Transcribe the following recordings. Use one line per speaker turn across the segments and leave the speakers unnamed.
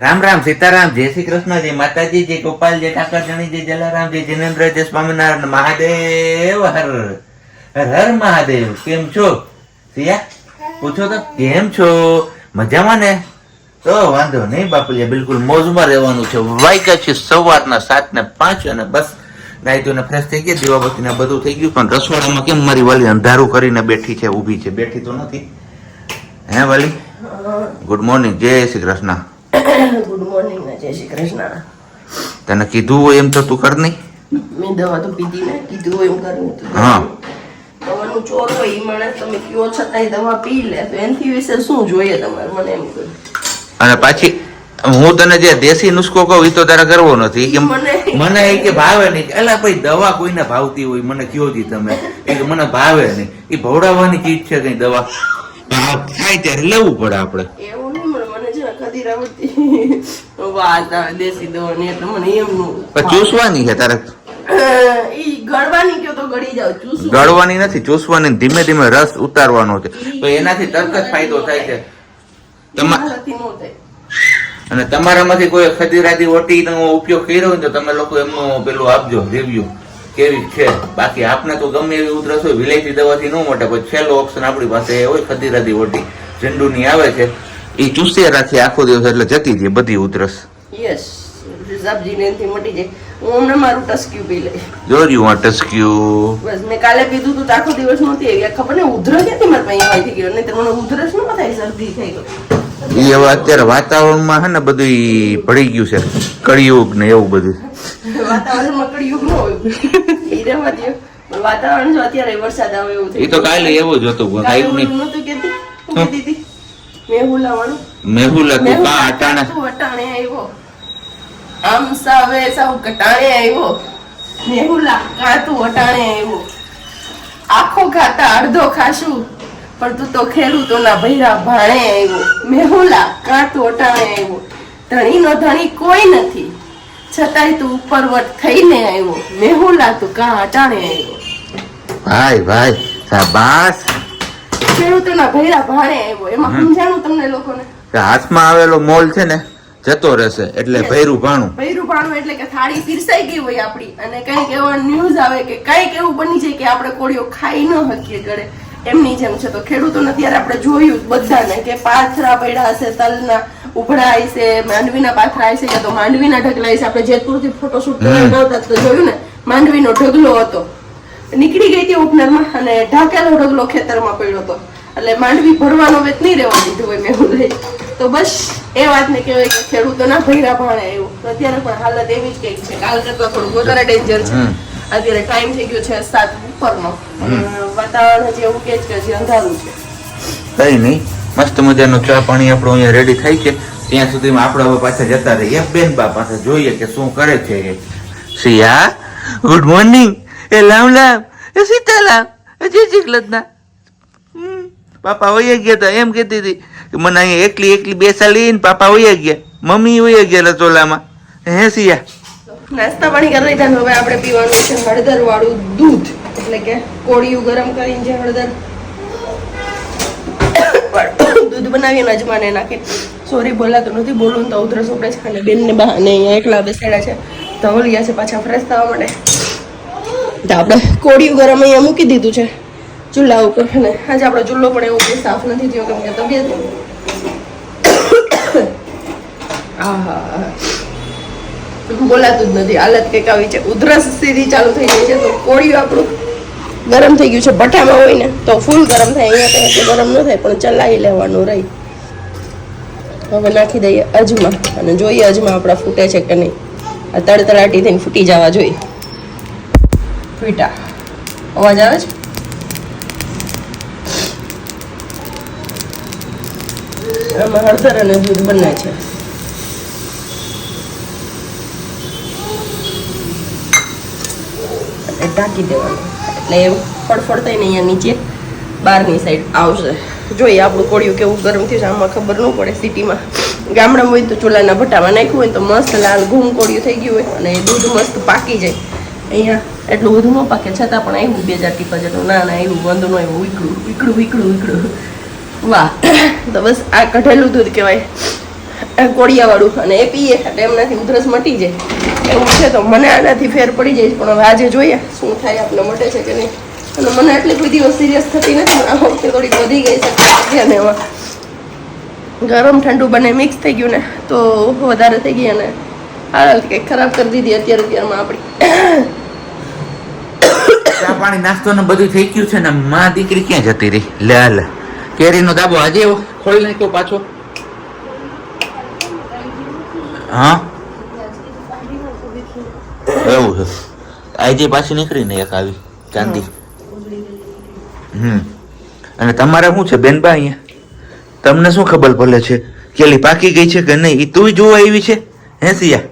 રામ રામ સીતારામ જય શ્રી કૃષ્ણ જય માતાજી જય ગોપાલ જય ઠાકરજણી જય જલારામ જય જિનેન્દ્ર જય સ્વામિનારાયણ મહાદેવ હર હર મહાદેવ. કેમ છો? સિયા પૂછો તો કેમ છો? મજામાં ને? તો વાંધો નહીં બાપુલિયા બિલકુલ મોજમાં રહેવાનું છે. વાયકા છે સવારના સાત ને પાંચ અને બસ નાયતો ને ફ્રેશ થઈ ગયા દીવાબત્તી ને બધું થઈ ગયું પણ રસોડામાં કેમ મારી વાલી અંધારું કરીને બેઠી છે ઊભી છે બેઠી તો નથી. હે વાલી? ગુડ મોર્નિંગ જય શ્રી કૃષ્ણ.
ગુડ મોર્નિંગ જય શ્રી કૃષ્ણ.
તને કીધું હોય એમ તો તું કર નહીં.
મેં દવા તો પીધી ને કીધું હોય એમ કરું
હા.
દવાનું ચોર હોય એ માણસ તમે કયો છતાંય દવા પી લે. તો એનથી વિશે શું જોઈએ તમારે? મને એમ કહ્યું
અને પાછી હું તને જે દેશી નુસ્ખો કહું એ તો તારે કરવો નથી. કે
મને-
મને એ કે ભાવે નહીં. એટલે ભાઈ દવા કોઈને ભાવતી હોય મને કયો જી તમે? એ કે મને ભાવે નહીં. એ ભવડાવવાની ચીજ છે કઈ દવા? ભાવ થાય ત્યારે લેવું પડે આપણે.
છે ને ખદી રાવતી વાત આવે દેશી દવાની એટલે મને એમનું
ચૂસવાની છે તારે?
ગળવાની
નથી ચૂસવાની ધીમે ધીમે રસ ઉતારવાનો છે. તો એનાથી તરત જ ફાયદો થાય છે. અને તમારામાંથી કોઈ ખદીરાજી ઓટીનો ઉપયોગ કર્યો હોય તો તમે લોકો એમનું પેલું આપજો રિવ્યુ કેવી છે? બાકી આપને તો ગમે એવી ઉધરસ હોય વિલેજી દવાથી ન મોટે પછી છેલ્લો ઓપ્શન આપણી પાસે એ હોય ખજીરાતી ઓટી ઝંડુની આવે છે એ ચૂસ્યા રાખી આખો દિવસ એટલે જતી રહી બધી ઉધરસ.
યસ સબ્જી એનથી મટી જાય. હું હમણાં મારું ટસ્ક્યુ પી લઈ.
જોર્યું આ ટસ્ક્યુ
બસ મેં કાલે પીધું તું આખો દિવસ નહોતી આવી. ખબર ને ઉધરસ ક્યાંથી મારે પાસે આવી ગયો. નહીં મને ઉધરસ ન થાય શરદી થઈ ગયો
એ હવે અત્યારે વાતાવરણમાં હે ને બધું પડી ગયું છે. કળિયુગ ને એવું બધું.
વાતાવરણમાં કળિયુગ ન હોય. રહેવા. વાતાવરણ જો અત્યારે વરસાદ આવે એવું થઈ
એ તો કાલે એવું જ હતું નહીં.
મેહુલા વાળું?
મેહુલ હતું
મેહુલા
કા અટાણે.
તું અટાણે આવ્યો. આમ સાવે સાવ કટાણે આવ્યો. મેહુલા કાં તું અટાણે આવ્યો. આખો ખાતા અડધો ખાશું પણ તું તો ખેડૂતોના ભૈરા ભાણે આવ્યો. મેહુલા કાં તું અટાણે આવ્યો. ધણીનો ધણી કોઈ નથી. છતાંય તું ઉપરવટ થઈને આવ્યો. મેહુલા તું કા અટાણે આવ્યો.
ભાઈ ભાઈ શાબાશ.
ખેડૂતોના ભૈરા ભાણે આવ્યો. એમાં સમજાણું તમને લોકોને?
હાથમાં આવેલો મોલ છે ને જતો રહેશે એટલે ભૈરું ભાણું.
ભૈરું ભાણું એટલે કે થાળી પીરસાઈ ગઈ હોય આપણી. અને કંઈક એવો ન્યૂઝ આવે કે કંઈક એવું બની જાય કે આપણે કોળીઓ ખાઈ ન શકીએ ગળે. એમની જેમ છે. તો ખેડૂતોને ત્યારે આપણે જોયું બધાને કે પાથરા પડ્યા હશે તલના ઉભરા હશે માંડવીના પાથરા હશે કે તો માંડવીના ઢગલા હશે. આપણે જેતપુરથી ફોટોશૂટ કરાવી નહોતા તો જોયું ને માંડવીનો ઢગલો હતો. નીકળી ગઈ હતી ઓપનરમાં અને ઢાકેલો ઢગલો ખેતરમાં પડ્યો હતો. એટલે માંડવી ભરવાનો વેત નહીં રહેવા દીધું હોય મેં હું લઈ. તો બસ એ વાતને કહેવાય કે ખેડૂતોના ભૈરા ભાણે એવું. અત્યારે પણ હાલત એવી જ કંઈક છે કાલ કરતા થોડું વધારે ડેન્જર છે. અત્યારે ટાઈમ થઈ ગયો છે સાત ઉપરનો. વાતાવરણ હજી એવું કે છે હજી અંધારું છે.
કઈ નહીં. મસ્ત મજાનો ચા પાણી આપણો અહીંયા રેડી થાય છે. ત્યાં સુધીમાં આપણે હવે પાછા જતા રહીએ. બેન બા પાસે જોઈએ કે શું કરે છે સિયા ગુડ મોર્નિંગ એ લામ લામ એ સીતારામ એ જય હમ, પાપા વયા ગયા હતા એમ કહેતી હતી કે મને અહીંયા એકલી એકલી બેસાડી ને પાપા વયા ગયા. મમ્મી વયા ગયા રસોલામાં હે સિયા.
નાસ્તા પાણી કરી લીધા હવે આપણે પીવાનું છે હળદર વાળું દૂધ. એટલે કે કોળિયું ગરમ કરીને જે હળદર દૂધ બનાવીને અજમાને નાખી. સોરી બોલાતું નથી બોલું તો ઉધરસ ઉપડે છે અને બેન ને અહીંયા એકલા બેસેડા છે. તો ગયા છે પાછા ફ્રેશ થવા માટે. તો આપણે કોળિયું ગરમ અહીંયા મૂકી દીધું છે. ચૂલા ઉપર. અને આજે આપણો ચૂલો પણ એવો કંઈ સાફ નથી થયો કેમ કે તબિયત બોલાતું જ નથી. હાલત કંઈક આવી છે. ઉધરસ સીધી ચાલુ થઈ ગઈ છે તો કોળિયું આપણું ગરમ થઈ ગયું છે. ભઠ્ઠામાં હોય ને તો ફૂલ ગરમ થાય. અહીંયા કંઈ ગરમ ન થાય, પણ ચલાવી લેવાનું રહી. હવે નાખી દઈએ અજમા. અને જોઈએ અજમા આપણા ફૂટે છે કે નહીં. આ તડતડાટી થઈને ફૂટી જવા જોઈએ. ફૂટા અવાજ આવે છે? આમાં હળદર અને દૂધ બંને છે. એટલે ઢાંકી દેવાનું. એટલે એ ફળફળ થઈને અહીંયા નીચે બહારની સાઈડ આવશે. જોઈએ આપણું કોળિયું કેવું ગરમ થયું છે આમાં ખબર ન પડે સિટીમાં. ગામડામાં હોય તો ચૂલાના ભટ્ટામાં નાખ્યું હોય તો મસ્ત લાલ ઘૂમ કોળિયું થઈ ગયું હોય અને દૂધ મસ્ત પાકી જાય. અહીંયા એટલું બધું ન પાકે. છતાં પણ આવ્યું બે હજાર ટીપા જેટલું ના ના આવ્યું વાંધો ન આવ્યું વીકળું વીકળું વીકળું વીકળું વાહ. તો બસ આ કઢેલું દૂધ કહેવાય. કોળિયાવાળું. અને એ પીએ, એટલે એમનાથી ઉધરસ મટી જાય. એવું છે તો મને આનાથી ફેર પડી જાય પણ હવે આજે જોઈએ શું થાય આપણે મટે છે કે નહીં. અને મને એટલી કોઈ દિવસ સિરિયસ થતી નથી આ વખતે થોડીક વધી ગઈ છે અને એમાં ગરમ ઠંડુ બંને મિક્સ થઈ ગયું ને, તો વધારે થઈ ગઈ અને હાલ કંઈક ખરાબ કરી દીધી અત્યારે, અત્યારમાં આપણી.
પાણી નાસ્તો ને બધું થઈ ગયું છે ને માં દીકરી ક્યાં જતી રહી? લે લે. કેરીનો દાબો આજે ખોલી નાખ્યો પાછો. હા? એવું છે. આજે પાછી નીકળી ને એક આવી, ચાંદી. હમ. અને તમારે શું છે બેનબા અહીંયા? તમને શું ખબર પડે છે? કેલી પાકી ગઈ છે કે નહીં? એ તું જોવા આવી છે? હે સિયા?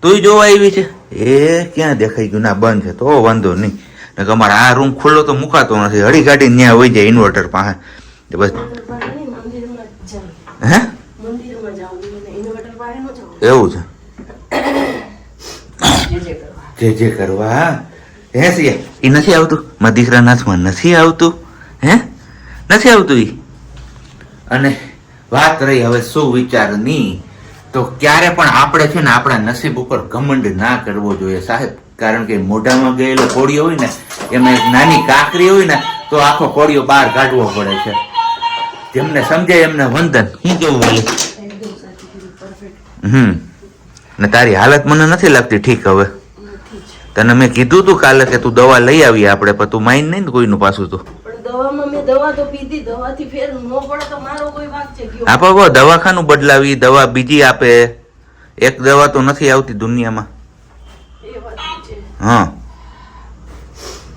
તુંય જોવા આવી છે? એ ક્યાં દેખાઈ ગયું? ના, બંધ છે તો વાંધો નહીં. ને અમારે આ રૂમ ખુલ્લો તો મુકાતો નથી. હળી કાઢીને ત્યાં હોય જાય ઇન્વર્ટર પાસે. તો બસ. હે? એવું છે?
જે જે કરવા.
જે જે કરવા. હે સિયા? એ નથી આવતું? મારા દીકરા નાથમાં નથી આવતું? હે? નથી આવતું એ અને વાત રહી હવે શું વિચારની? તો ક્યારે પણ આપણે છે ને આપણા નસીબ ઉપર ઘમંડ ના કરવો જોઈએ સાહેબ. કારણ કે મોઢામાં ગયેલો કોળિયો હોય ને એમાં એક નાની કાકરી હોય ને તો આખો કોળિયો બહાર કાઢવો પડે છે. જેમને સમજાય એમને વંદન. શું કેવું બોલે હમ. ને તારી હાલત મને નથી લાગતી ઠીક હવે. તને મેં કીધું તું કાલે કે તું દવા લઈ આવી આપણે પણ તું માઇન નહીં ને કોઈનું પાછું તું.
પણ દવામાં મેં દવા તો પીધી દવાથી ફેર ન પડે તો મારો કોઈ વાંક છે ગયો
આપા દવાખાનું બદલાવી દવા બીજી આપે. એક દવા તો નથી આવતી દુનિયામાં. હા.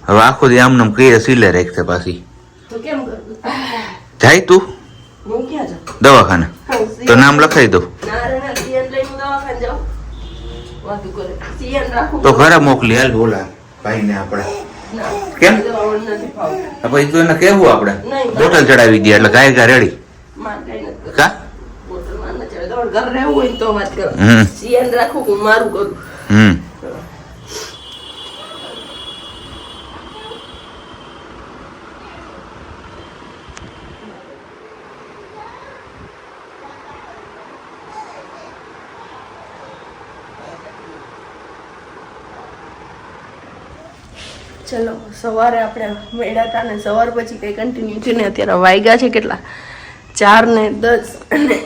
હવે આખો દી આમ નામ કઈ સિલે રાખશે પાછી.
તો કેમ
જાય તું.
હું ક્યાં જાઉં?
દવાખાને. તો નામ લખાઈ
રાખું.
તો ઘરે મોકલી હાલ બોલા આપણે
ના
કેમ?
નથી ભાવતી
પછી તું એને કેવું આપણે બોટલ ચડાવી દે એટલે ગાય ગા રેડી. કા?
બોટલમાં ન ચડે. તમારે ઘર રહેવું હોય તો વાત કરો. સીએન રાખું હું મારું કરું?
હમ
ચલો સવારે આપણે મેળા હતા ને સવાર પછી કંઈ કન્ટિન્યુ છે ને અત્યારે વાગ્યા છે કેટલા? ચાર ને દસ. અને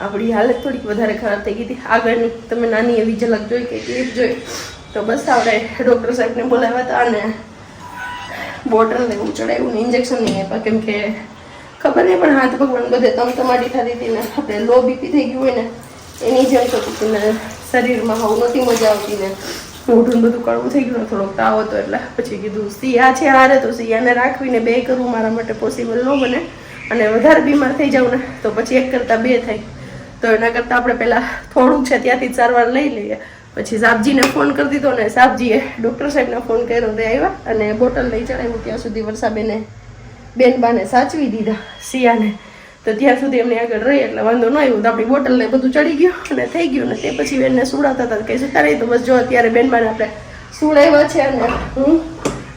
આપણી હાલત થોડીક વધારે ખરાબ થઈ ગઈ હતી. આગળની તમે નાની એવી ઝલક જોઈ કે ક્લિપ જોઈ. તો બસ આપણે ડૉક્ટર સાહેબને બોલાવ્યા હતા અને બોટલ ને એવું ચડાવ્યું ઇન્જેક્શન નહીં આપ્યા. કેમ કે ખબર નહીં, પણ હાથ ભગવાન બધે તમતમાટી થતી હતી ને આપણે લો બીપી થઈ ગયું હોય ને, એની જેમ થતું હતું ને, શરીરમાં હવે નહોતી મજા આવતી ને. મોઢું બધું કડવું થઈ ગયું થોડોક તાવ હતો એટલે પછી કીધું, સિયા છે હારે, તો સિયાને રાખવીને બે કરવું મારા માટે પોસિબલ ન બને. અને વધારે બીમાર થઈ જાઉં ને, તો પછી એક કરતાં બે થાય. તો એના કરતાં આપણે પહેલાં થોડુંક છે ત્યાંથી સારવાર લઈ લઈએ. પછી સાબજીને ફોન કરી દીધો ને, સાબજીએ ડૉક્ટર સાહેબને ફોન કર્યો તે આવ્યા અને બોટલ લઈ ચડાવ્યું. ત્યાં સુધી વરસાબેને બેન બાને સાચવી દીધા સિયાને. તો ત્યાં સુધી એમને આગળ રહી એટલે વાંધો ન આવ્યો. તો આપણી બોટલ ને બધું ચડી ગયું અને થઈ ગયું. ને તે પછી બેનને સુડાતા હતા. કઈ સુતા તો બસ જો, અત્યારે બેન બાને આપણે સુડાવ્યા છે અને હું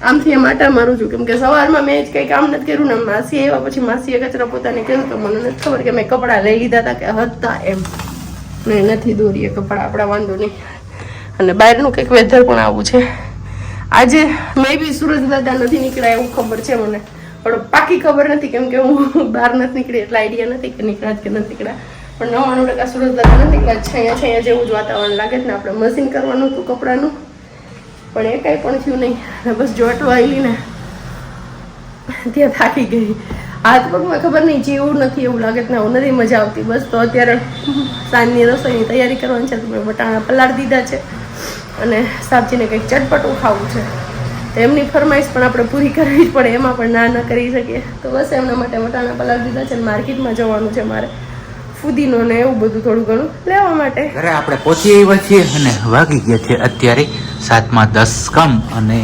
આમથી એમ આટા મારું છું. કેમ કે સવારમાં મેં જ કંઈ કામ નથી કર્યું ને માસી આવ્યા પછી માસીએ કચરા પોતાને કર્યું તો મને નથી ખબર કે મેં કપડાં લઈ લીધા હતા કે હતા એમ. મેં નથી દોરીએ કપડાં, આપણા વાંધો નહીં. અને બહારનું કંઈક વેધર પણ આવું છે. આજે મેં બી સૂરજ દાદા નથી નીકળ્યા એવું ખબર છે મને. પણ પાકી ખબર નથી કેમ કે હું બહાર નથી નીકળી, એટલે આઈડિયા નથી કે નીકળ્યા કે નથી નીકળ્યા. પણ નવાણું ટકા સુરત દાદા નથી નીકળ્યા છૈયા છાયા જેવું જ વાતાવરણ લાગે ને, આપણે મશીન કરવાનું હતું કપડાનું. પણ એ કાંઈ પણ થયું નહીં. બસ જોટવા આવી ને ત્યાં થાકી ગઈ. હાથ પગમાં ખબર નહીં જેવું નથી એવું લાગે ને, આવું નથી મજા આવતી. બસ તો અત્યારે સાંજની રસોઈની તૈયારી કરવાની છે, તો મેં વટાણા પલાળી દીધા છે. અને સાબજીને કંઈક ચટપટું ખાવું છે. તો એમની ફરમાઈશ પણ આપણે પૂરી કરવી જ પડે, એમાં પણ ના ન કરી શકીએ. તો બસ એમના માટે વટાણા પલાળ દીધા છે માર્કેટમાં જવાનું છે મારે. ફુદીનો ને એવું બધું થોડું ઘણું લેવા માટે.
ઘરે આપણે પહોંચી આવ્યા છીએ અને વાગી ગયા છે અત્યારે સાતમાં દસ કમ અને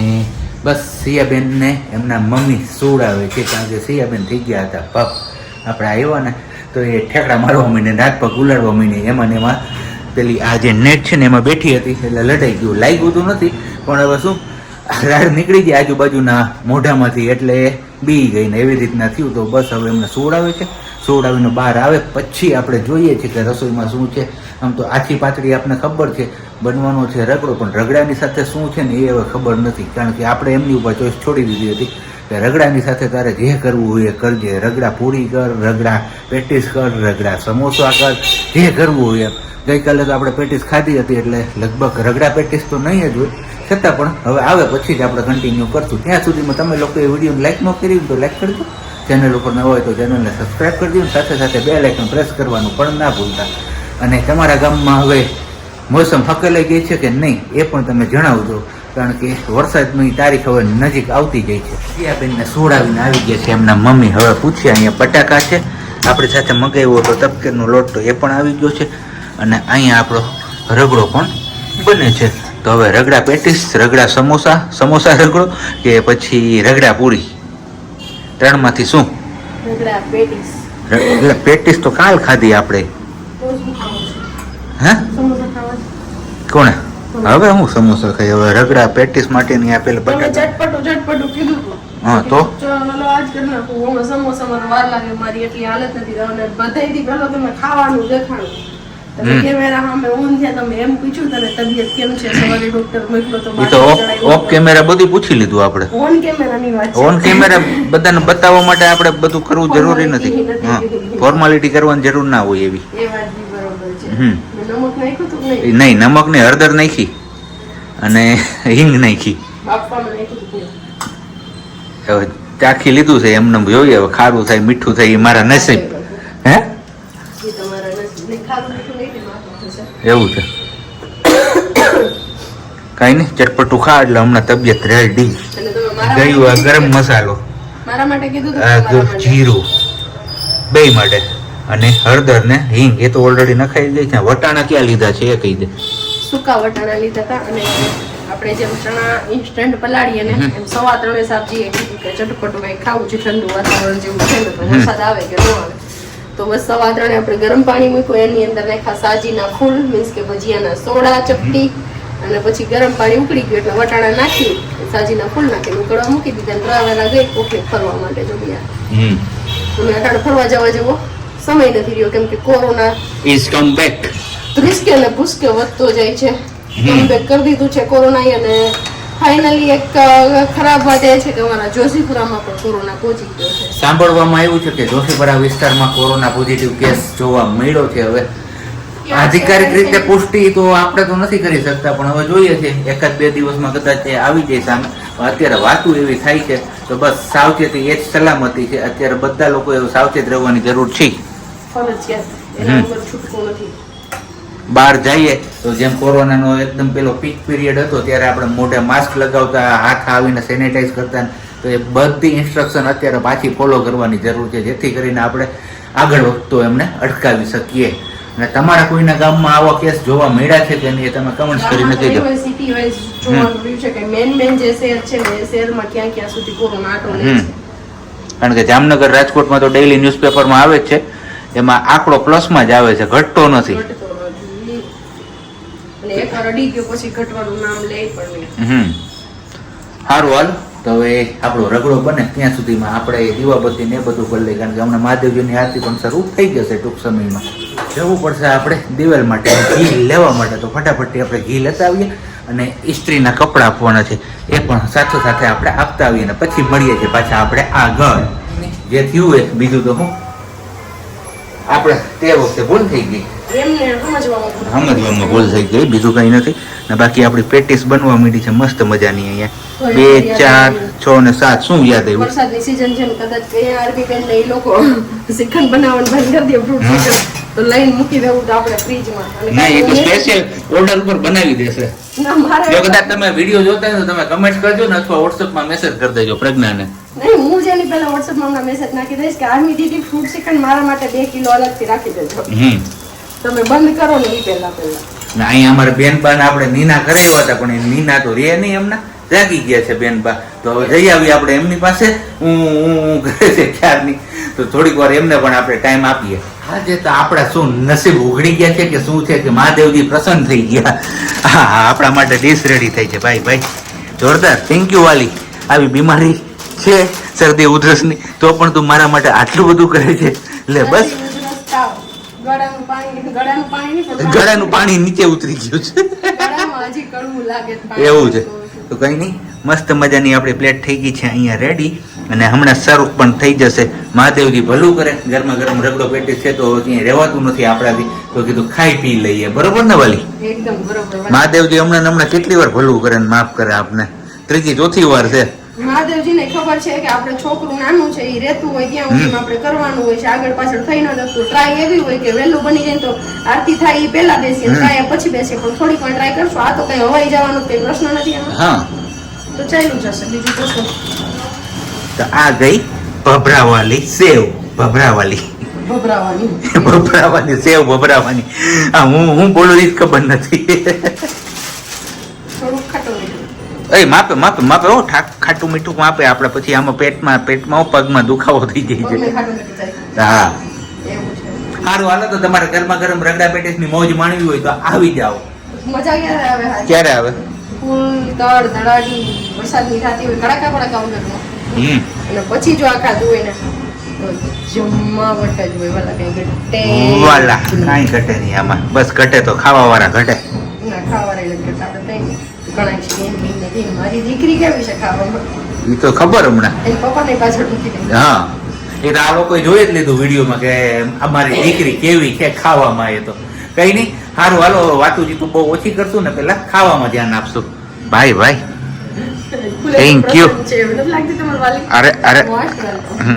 બસ સિયાબેનને એમના મમ્મી સુવડાવે છે, કારણ કે સિયાબેન થઈ ગયા હતા પગ. આપણે આવ્યા ને તો એ ઠેકડા મારવા માંડે નાક પગ ઉલાડવા માંડે એમાં ને એમાં પેલી આ જે નેટ છે ને એમાં બેઠી હતી, એટલે લડાઈ ગયું. લાગ્યું તો નથી, પણ હવે શું? રાડ નીકળી ગઈ આજુબાજુના મોઢામાંથી એટલે બી ગઈ ને એવી રીતના થયું. તો બસ હવે એમને સુવડાવે છે. સોડાવીને બહાર આવે. પછી આપણે જોઈએ છીએ કે રસોઈમાં શું છે. આમ તો આછી પાતળી આપણને ખબર છે. બનવાનો છે રગડો, પણ રગડાની સાથે શું છે ને એ હવે ખબર નથી. કારણ કે આપણે એમની ઉપર ચોઈસ છોડી દીધી હતી કે રગડાની સાથે તારે જે કરવું હોય એ કરજે. રગડા પૂરી કર, રગડા પેટીસ કર, રગડા સમોસા કર, જે કરવું હોય એમ. ગઈકાલે તો આપણે પેટીસ ખાધી હતી એટલે લગભગ રગડા પેટીસ તો નહીં જ હોય. છતાં પણ હવે આવે પછી જ આપણે કન્ટિન્યુ કરશું. ત્યાં સુધીમાં તમે લોકો એ વીડિયો લાઈક ન કરી તો લાઈક કરજો. ચેનલ ઉપર ન હોય તો ચેનલને સબસ્ક્રાઈબ કરી અને સાથે સાથે બે લાઇકન પ્રેસ કરવાનું પણ ના ભૂલતા. અને તમારા ગામમાં હવે મોસમ હકેલાઈ ગઈ છે કે નહીં, એ પણ તમે જણાવજો. કારણ કે વરસાદની તારીખ હવે નજીક આવતી જાય છે. સિયાબેનને સોડાવીને આવી ગયા છે. એમના મમ્મી હવે પૂછ્યા અહીંયા બટાકા છે. આપણી સાથે મગાવ્યો હતો તપકેરનો લોટ, તો એ પણ આવી ગયો છે. અને અહીંયા આપણો રગડો પણ બને છે. તો હવે રગડા પેટીસ રગડા સમોસા સમોસા રગડો કે પછી રગડા પૂરી. ત્રણમાંથી શું?
રગડા પેટીસ.
તો કાલ ખાધી આપણે? હે? કોણે? હવે હું સમોસા ખાઈ હવે રગડા પેટીસ માટેની આપેલ બટાટા
ચટપટું ચટપટું કીધું
હા, તો?
આજ કરી નાખું. હમણાં સમોસામાં વાર લાગે મારી એટલી હાલત નથી બધાયથી પહેલો તમે ખાવાનું દેખાડું.
બતાવવા માટે આપણે બધું કરવું જરૂરી નથી. હા. ફોર્માલિટી કરવાની જરૂર ના હોય એવી.
નહીં?
નમક ને હળદર નાખી અને હિંગ નાખી. ચાખી લીધું છે એમને જોઈએ હવે ખારું થાય મીઠું થાય એ મારા નસીબ. હે
એ તમારા નસીબ. નહીં, ખારું મીઠું નહીં, એટલે માથું થશે.
એવું છે. કઈ નહીં ચટપટું ખા એટલે હમણાં તબિયત રેડી. ગયું ગરમ મસાલો. જીરું. બે માટે. અને હળદર ને હિંગ એ તો ઓલરેડી નખાઈ ગઈ છે. વટાણા ક્યાં લીધા છે એ કહી દે.
સૂકા વટાણા લીધા હતા અને આપણે જેમ ચણા ઇન્સ્ટન્ટ પલાળીએ ને એમ સવા ત્રણે સાબજીએ કીધું કે ચટપટું કંઈક ખાવું છે ઠંડુ વાતાવરણ જેવું છે ને તો વરસાદ આવે કે ન આવે. તો બસ સવા ત્રણે આપણે ગરમ પાણી મૂક્યું એની અંદર નાખ્યા સાજીના ફૂલ મીન્સ કે ભજીયાના સોડા ચપટી અને પછી ગરમ પાણી ઉકળી ગયું એટલે વટાણા નાખી સાજીના ફૂલ નાખીને ઉકળવા મૂકી દીધા અને રાવેલા ગઈ કોફી ફરવા માટે જોડ્યા અને અટાણે ફરવા જવા જેવો સમય નથી રહ્યો કેમ કે કોરોના
ઇઝ કમ બેક
ત્રીસકે ને ભૂસકે વધતો જાય છે.
કમ
બેક કરી દીધું છે કોરોના અને ફાઇનલી એક ખરાબ વાત એ છે કે અમારા જોશીપુરામાં પણ કોરોના પહોંચી ગયો છે.
સાંભળવામાં આવ્યું છે કે જોશીપુરા વિસ્તારમાં કોરોના પોઝિટિવ કેસ જોવા મળ્યો છે. હવે આધિકારિક રીતે પુષ્ટિ તો આપણે તો નથી કરી શકતા પણ હવે જોઈએ છે. એકાદ બે દિવસમાં કદાચ એ આવી જાય સામે. અત્યારે વાતું એવી થાય છે. તો બસ સાવચેતી એ જ સલામતી છે. અત્યારે બધા લોકો એવું સાવચેત રહેવાની જરૂર છે.
ફરજિયાત. એના
હમ.
છૂટકો નથી.
બહાર જઈએ તો જેમ કોરોનાનો એકદમ પેલો પીક પીરિયડ હતો ત્યારે આપણે મોઢે માસ્ક લગાવતા હાથ આવીને સેનિટાઈઝ કરતા તો એ બધી ઇન્સ્ટ્રક્શન અત્યારે પાછી ફોલો કરવાની જરૂર છે જેથી કરીને આપણે આગળ વધતો એમને અટકાવી શકીએ. અને તમારા કોઈના ગામમાં આવા કેસ જોવા મળ્યા છે કે નહીં એ તમે કમેન્ટ કરીને કહેજો.
સિટી વાઇઝ જોવાનું રહ્યું છે કે મેન મેન જે શહેર છે ને એ શહેરમાં ક્યાં ક્યાં સુધી કોરોના આટો લે. છે.
કારણ કે જામનગર રાજકોટમાં તો ડેઈલી ન્યૂઝપેપરમાં આવે જ છે એમાં આંકડો પ્લસમાં જ આવે છે ઘટતો નથી.
અને એકવાર અડી ગયો, પછી ઘટવાનું નામ લે પણ નહીં.
સારું હાલ. તો હવે આપણો રગડો બને ત્યાં સુધીમાં આપણે દીવાબત્તી ને બધું કરી લઈએ. કારણ કે હમણાં મહાદેવજીની આરતી પણ શરૂ થઈ જશે ટૂંક સમયમાં. જવું પડશે આપણે દિવેલ માટે ઘી લેવા માટે. તો ફટાફટથી આપણે ઘી લેતા આવીએ અને ઇસ્ત્રીના કપડાં આપવાના છે. એ પણ સાથે સાથે આપણે આપતા આવીએ અને પછી મળીએ છીએ પાછા આપણે આગળ. જે થયું એક બીજું તો હું. આપણે તે વખતે ભૂલ થઈ ગઈ.
સમજવામાં
સમજવામાં ભૂલ થઈ ગઈ બીજું કઈ નથી. ને બાકી આપણી પેટીસ બનવા માંડી છે મસ્ત મજાની અહીંયા. બે ચાર છ ને સાત શું યાદ આવ્યું?
વરસાદની season છે કદાચ કે આરબી બેન ને ઈ લોકો શ્રીખંડ બનાવવાનું બંધ કરી દે fruit તો લઈને મૂકી દેવું તો આપણે ફ્રીજમાં અને
નહીં એ તો સ્પેશિયલ ઓર્ડર ઉપર બનાવી દેશે. જો કદાચ તમે વીડિયો જોતા હોય તો તમે કમેન્ટ કરજો ને અથવા વોટ્સઅપમાં મેસેજ કરી દેજો પ્રજ્ઞાને.
નહીં હું જેની પહેલા વોટ્સઅપમાં હમણાં મેસેજ નાખી દઈશ કે આર્મી દીદી ફ્રૂટ શ્રીખંડ મારા માટે બે કિલો અલગથી રાખી દેજો.
હમ.
તમે બંધ કરો ને એ પહેલા પહેલા.
ના અહીંયા અમારે બેનબાને આપણે નીના કરાવ્યા હતા પણ એ નીના તો રે નહીં એમના. જાગી ગયા છે બેનબા. તો હવે જઈ આવી આપણે એમની પાસે. હું હું કરે છે ક્યારની? તો થોડીક વાર એમને પણ આપણે ટાઈમ આપીએ. આજે તો આપણા શું નસીબ ઉઘડી ગયા છે કે શું છે કે મહાદેવજી પ્રસન્ન થઈ ગયા? હા આપણા માટે ડીશ રેડી થઈ છે. ભાઈ ભાઈ જોરદાર. થેન્ક યુ વાલી. આવી બીમારી છે શરદી ઉધરસની તો પણ તું મારા માટે આટલું બધું કરે છે. લે બસ.
ગળાનું પાણી
નીચે ઉતરી ગયું છે. એવું છે. તો કઈ નહીં. મસ્ત મજાની આપણી પ્લેટ થઈ ગઈ છે અહીંયા રેડી અને હમણાં સર્વ પણ થઈ જશે. મહાદેવજી ભલું કરે. ગરમા ગરમ રગડો પેટી છે તો ત્યાં રહેવાતું નથી આપણાથી. તો કીધું ખાઈ પી લઈએ. બરોબર ને વાલી? મહાદેવજી હમણાં હમણાં કેટલી વાર ભલું કરે ને માફ કરે આપને. ત્રીજી ચોથી વાર છે.
મહાદેવજીને ખબર છે કે આપણે છોકરું નાનું છે એ રહેતું હોય ત્યાં સુધી આપણે કરવાનું હોય છે. આગળ પાછળ થઈ ન જતું. ટ્રાય એવી હોય કે વહેલું બની જાય તો આરતી થાય એ પહેલા બેસીએ ટ્રાય પછી બેસીએ. પણ થોડીક વાર ટ્રાય કરશું. આ તો કઈ હવાઈ જવાનો કઈ પ્રશ્ન નથી એમાં. તો ચાલ્યું જશે. બીજું તો શું?
તો આ ગઈ ભભરાવાલી સેવ. ભભરાવાલી.
ભભરાવાની.
ભભરાવાની સેવ ભભરાવાની. આ હું હું બોલું એ ખબર નથી. એ માપે માપે માપે હો ખાટું મીઠું માપે આપણે પછી આમાં પેટમાં પેટમાં પગમાં દુખાવો થઈ જાય છે. હા. સારું હાલો તો તમારે ગરમા ગરમ રગડા પેટીસની મોજ માણવી હોય તો આવી જાઓ.
મજા ક્યારે આવે
ક્યારે આવે?
ફૂલ તળ ધડાડી વરસાદની થતી હોય કડાકા કડાકા વગરનો
હમ.
અને પછી જો આ ખાધું હોય ને તો જ હોય વાલા કઈ ઘટે
વાલા કાંઈ ઘટે નહીં આમાં. બસ ઘટે તો ખાવા વાળા ઘટે.
ના ખાવા વાળા ઘટે આપણે ઘણા છીએ નથી મારી દીકરી કેવી છે ખાવામાં
એ તો ખબર હમણાં.
એની પપ્પાને પાછળ મૂકી
હા. એ તો આ લોકોએ જોઈ જ લીધું વિડીયોમાં કે અમારી દીકરી કેવી છે ખાવામાં એ તો. કઈ નહીં સારું હાલો વાતુજી તું બહુ ઓછી કરશું ને પેલા ખાવામાં ધ્યાન આપશું. ભાઈ ભાઈ.
થેન્ક વાલી.
અરે અરે.